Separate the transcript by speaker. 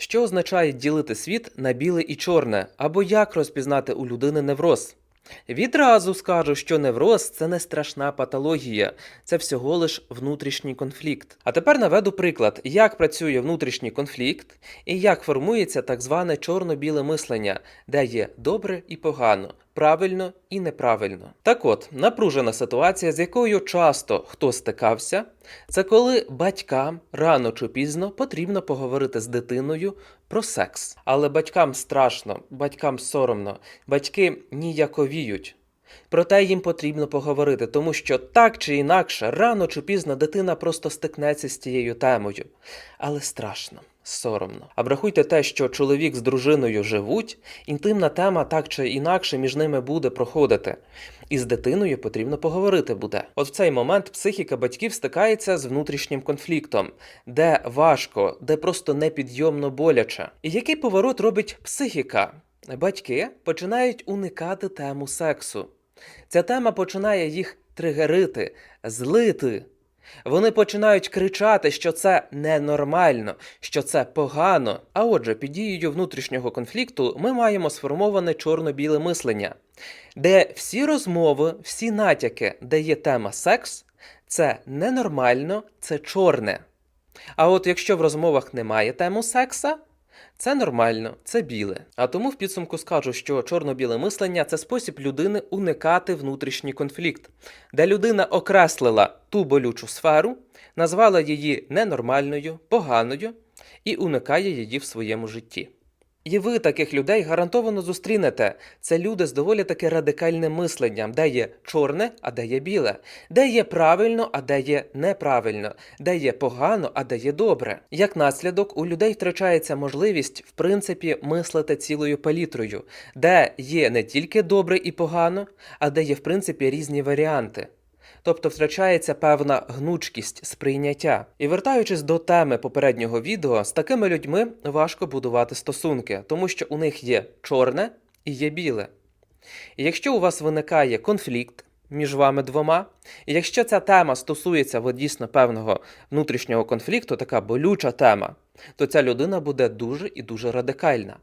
Speaker 1: Що означає ділити світ на біле і чорне, або як розпізнати у людини невроз? Відразу скажу, що невроз це не страшна патологія, це всього лиш внутрішній конфлікт. А тепер наведу приклад, як працює внутрішній конфлікт і як формується так зване чорно-біле мислення, де є добре і погано, правильно і неправильно. Так от, напружена ситуація, з якою часто хто стикався, це коли батькам рано чи пізно потрібно поговорити з дитиною про секс. Але батькам страшно, батькам соромно, батьки ніяковіють. Проте їм потрібно поговорити, тому що так чи інакше, рано чи пізно дитина просто стикнеться з цією темою. Але страшно, соромно. А врахуйте те, що чоловік з дружиною живуть, інтимна тема так чи інакше між ними буде проходити. І з дитиною потрібно поговорити буде. От в цей момент психіка батьків стикається з внутрішнім конфліктом, де важко, де просто непідйомно боляче. І який поворот робить психіка? Батьки починають уникати тему сексу. Ця тема починає їх тригерити, злити. Вони починають кричати, що це ненормально, що це погано. А отже, під дією внутрішнього конфлікту ми маємо сформоване чорно-біле мислення, де всі розмови, всі натяки, де є тема секс, це ненормально, це чорне. А от якщо в розмовах немає тему секса, це нормально, це біле. А тому в підсумку скажу, що чорно-біле мислення це спосіб людини уникати внутрішній конфлікт, де людина окреслила ту болючу сферу, назвала її ненормальною, поганою і уникає її в своєму житті. І ви таких людей гарантовано зустрінете. Це люди з доволі таки радикальним мисленням, де є чорне, а де є біле, де є правильно, а де є неправильно, де є погано, а де є добре. Як наслідок, у людей втрачається можливість, в принципі, мислити цілою палітрою, де є не тільки добре і погано, а де є, в принципі, різні варіанти. Тобто втрачається певна гнучкість сприйняття. І вертаючись до теми попереднього відео, з такими людьми важко будувати стосунки, тому що у них є чорне і є біле. І якщо у вас виникає конфлікт між вами двома, і якщо ця тема стосується от, дійсно певного внутрішнього конфлікту, така болюча тема, то ця людина буде дуже і дуже радикальна.